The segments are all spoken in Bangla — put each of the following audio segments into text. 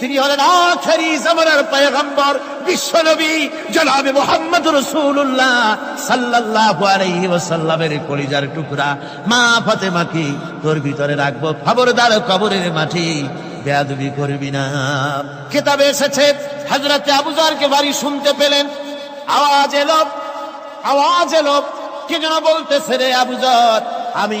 তিনি হলেন আখেরি জামানার পয়গম্বর, বিশ্বনবী জনাবে মোহাম্মদ রসুল্লাহ সাল্লাল্লাহু আলাইহি ওয়াসাল্লামের কলিজার টুকরা। মা ফাতেমাকে তোর ভিতরে রাখব, খবরদার কবরের মাটি বেয়াদবি করবি না। কিতাবে এসেছে, হযরতে আবুজারকে বাড়ি শুনতে পেলেন। আওয়াজ এলো আওয়াজ এলো। কে যেন বলতেছে রে আবুজার আমি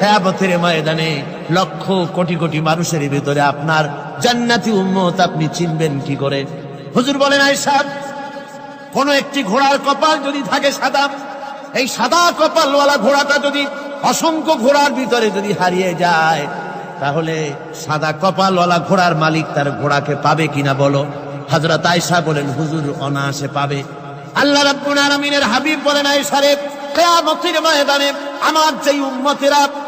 কিয়ামতের ময়দানে লক্ষ কোটি কোটি মানুষের ভিতরে আপনার জান্নাতি উম্মত আপনি চিনবেন কি করে? হুজুর বলেন আয়েশা কোন একটি ঘোড়ার কপাল যদি থাকে সাদা, এই সাদা কপালওয়ালা ঘোড়াটা যদি অসংখ্য ঘোড়ার ভিতরে যদি হারিয়ে যায়, তাহলে সাদা কপালওয়ালা ঘোড়ার মালিক তার ঘোড়াকে পাবে কিনা বলো? হযরত আয়েশা বলেন, হুজুর অনায়াসে পাবে। আল্লাহ রাব্বুল আলামিনের হাবিব বলেন, আয়েশা রে, কিয়ামতের ময়দানে আমার যেই উম্মতেরা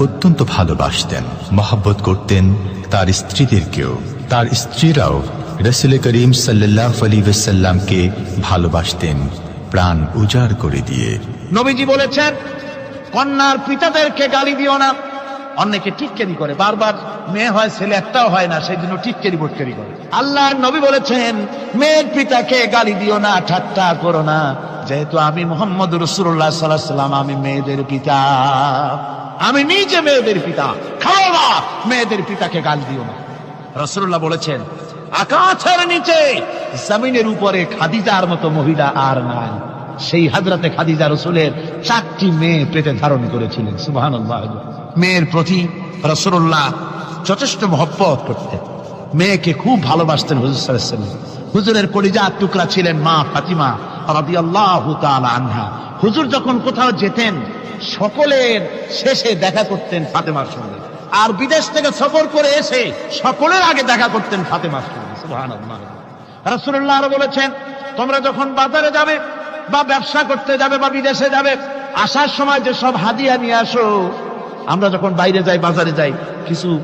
অত্যন্ত ভালোবাসতেন, মহাব্বত করতেন তার স্ত্রীদেরকেও। তার স্ত্রীরাও রসুল করিম সাল্লাহ আলী ভালোবাসতেন, প্রাণ উজাড় করে দিয়ে। নবীজি বলেছেন, কন্যার পিতাদেরকে গালি দিও না। অনেকে টিটকেরি করে। বারবার মেয়ে হয়, ছেলে একটাও হয় না সেই জন্য টিটকেরি বটকেরি করে। আল্লাহ নবী বলেছেন, মেয়ের পিতাকে গালি দিও না, ঠাট্টা করো না। যেহেতু আমি মোহাম্মদ রসুল্লাহ সাল্লাহ সাল্লাম আমি মেয়েদের পিতা। আমি নিজে মেয়েদের পিতা। খাও না, মেয়েদের পিতাকে গাল দিও না। রসুল্লাহ বলেছেন, আকাশের নিচে জমিনের উপরে খাদিজার মতো মহিলা আর নাই। সেই হাজরাতে খাদিজা রসুলের চারটি মেয়ে পেটে ধারণ করেছিলেন সুবাহ মেয়ের প্রতি রসুল্লাহ যথেষ্ট মহব্বত করতেন। মেয়েকে খুব ভালোবাসতেন হুজুর সাল্লাল্লাহু হুজুরের কলিজার টুকরা ছিলেন মা ফাতিমা। আনহা। হুজুর যখন কোথাও যেতেন, সকলের শেষে দেখা করতেন ফাতেমার সঙ্গে। আর বিদেশ থেকে সফর করে এসে সকলের আগে দেখা করতেন ফাতেমার সঙ্গে। সুবহানাল্লাহ। আরও বলেছেন, তোমরা যখন বাজারে যাবে বা ব্যবসা করতে যাবে বা বিদেশে যাবে, আসার সময় যে সব হাদিয়া নিয়ে আসো। আমরা যখন বাইরে যাই, বাজারে যাই, কিছু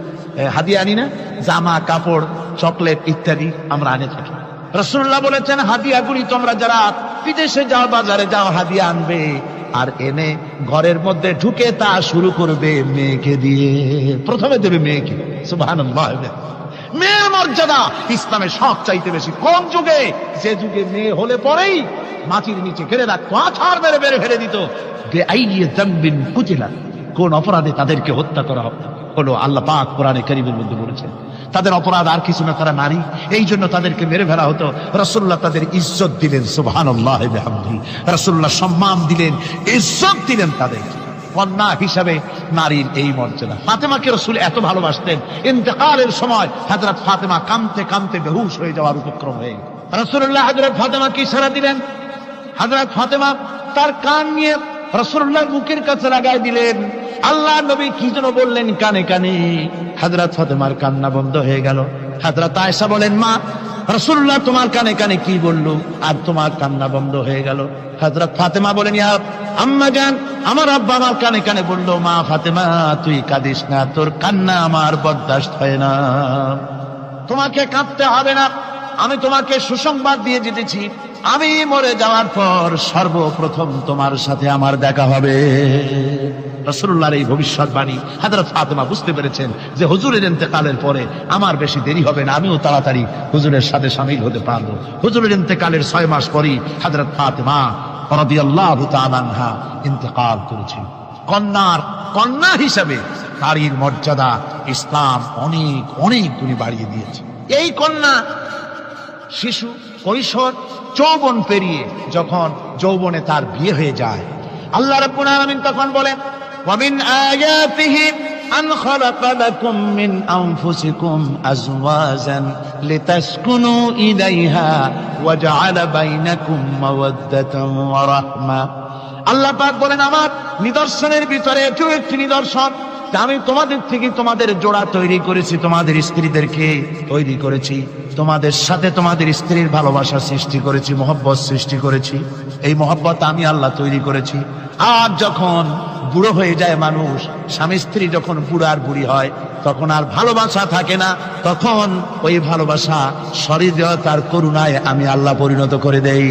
হাদিয়া আনি না? জামা, কাপড়, চকলেট ইত্যাদি আমরা আনে থাকি। রসুল্লাহ বলেছেন হাদিয়াগুলি তোমরা যারা বিদেশে যাও, বাজারে যাও, হাদিয়া আনবে। আর এনে ঘরের মধ্যে ঢুকে তা শুরু করবে মেয়েকে দিয়ে। প্রথমে দেবে মেয়েকে। মেয়ের মর্যাদা ইসলামে সব চাইতে বেশি কোন যুগে। যে যুগে মেয়ে হলে পরেই মাটির নিচে ঘেরে রাখতো, আছাড় মেরে বেড়ে ফেলে দিত। কুচিলা। কোন অপরাধে তাদেরকে হত্যা করা হলো আল্লাহ পাক কোরআনে করিমের মধ্যে বলেছেন। তাদের অপরাধ আর কিছু না তারা নারী। এই জন্য তাদেরকে মেরে ফেলা হতো। রসুল্লাহ তাদের ইজ্জত দিলেন বিহামদি। রসুল্লাহ সম্মান দিলেন, ইজ্জত দিলেন তাদের। কন্যা হিসাবে নারীর এই মর্যাদা। ফাতেমাকে রসুল এত ভালোবাসতেন। ইন্তেকালের সময় হাজরত ফাতেমা কামতে কামতে বেহুশ হয়ে যাওয়ার উপক্রম হয়ে রসুল্লাহ হাজরত ফাতেমাকে ইশারা দিলেন। হাজরত ফাতেমা তার কান নিয়ে রসুল্লাহ মুখের কাছে লাগাই দিলেন। আল্লাহ নবী কি যেন বললেন কানে কানে। হাজরত ফাতেমার কান্না বন্ধ হয়ে গেল। হাজরত আয়সা বলেন, মা রসুল্লাহ তোমার কানে কানে কি বলল? আর তোমার কান্না বন্ধ হয়ে গেল। হাজরত ফাতেমা বলেন, ইয়া আম্মা জান, আমার আব্বা আমার কানে কানে বলল, মা ফাতেমা, তুই কাঁদিস না, তোর কান্না আমার বরদাস্ত হয় না। তোমাকে কাঁদতে হবে না। আমি তোমাকে সুসংবাদ দিয়ে যেতেছি। আমি মরে যাওয়ার পর সর্বপ্রথম তোমার সাথে আমার দেখা হবে। রসুল্লাহর এই ভবিষ্যৎবাণী হাজরত ফাতেমা বুঝতে পেরেছেন যে হুজুরের ইন্তেকালের পরে আমার বেশি দেরি হবে না, আমিও তাড়াতাড়ি হুজুরের সাথে সামিল হতে পারব। হুজুরের ইন্তেকালের ছয় মাস পরই হাজরত ফাতেমা আনহা ইন্তেকাল করেছেন। কন্যার কন্যা হিসাবে নারীর মর্যাদা ইসলাম অনেক অনেক গুণে বাড়িয়ে দিয়েছে। এই কন্যা শিশু কৈশোর যৌবন পেরিয়ে যখন যৌবনে তার বিয়ে হয়ে যায়, আল্লাহ রাব্বুল আলামিন তখন বলেন আন খালাকা লাকুম মিন আনফুসিকুম আজওয়াজান লিতাসকুনু ইলাইহা ওয়া জাআলা বাইনাকুম মাওয়াদ্দাতান ওয়া রাহমা আল্লাহ পাক বলেন, আমার নিদর্শনের ভিতরে এটিও একটি নিদর্শন আমি তোমাদের থেকে তোমাদের জোড়া তৈরি করেছি, তোমাদের স্ত্রীদেরকে তৈরি করেছি। তোমাদের সাথে তোমাদের স্ত্রীর ভালোবাসা সৃষ্টি করেছি, মহব্বত সৃষ্টি করেছি। এই মহব্বত আমি আল্লাহ তৈরি করেছি। আর যখন বুড়ো হয়ে যায় মানুষ, স্বামী স্ত্রী যখন বুড়ো আর বুড়ি হয়, তখন আর ভালোবাসা থাকে না। তখন ওই ভালোবাসা সরিদতার করুণায় আমি আল্লাহ পরিণত করে দেই।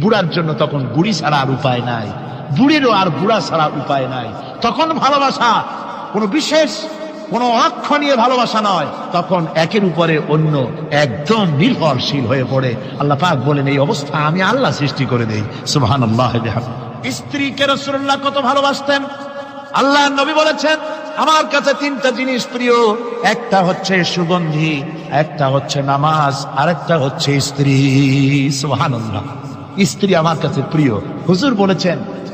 বুড়ার জন্য তখন বুড়ি ছাড়া আর উপায় নাই। বুড়িরও আর বুড়া ছাড়া উপায় নাই। তখন ভালোবাসা কোনো বিশেষ কোনো নিয়ে ভালোবাসা নয়। তখন একের উপরে অন্য একদম নির্ভরশীল হয়ে পড়ে। আল্লাহ পাক বলেন, এই অবস্থা আমি আল্লাহ সৃষ্টি করে দেই। সুবাহান আল্লাহ স্ত্রীকে রসুল্লাহ কত ভালোবাসতেন? আল্লাহ নবী বলেছেন, আমার কাছে তিনটা জিনিস প্রিয়। একটা হচ্ছে সুগন্ধি, একটা হচ্ছে নামাজ, আরেকটা হচ্ছে স্ত্রী। সুবহানাল্লাহ। স্ত্রী আমার কাছে প্রিয়। হুজুর বলেছেন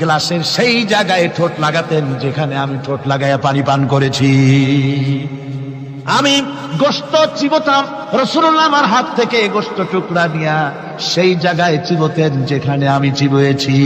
গ্লাসের সেই জায়গায় ঠোঁট লাগাতেন যেখানে আমি ঠোঁট লাগাইয়া পানি পান করেছি। আমি গোস্ত চিবতাম রসুল্লাহ আমার হাত থেকে গোস্ত টুকরা নিয়া সেই জায়গায় চিবতেন যেখানে আমি চিবয়েছি।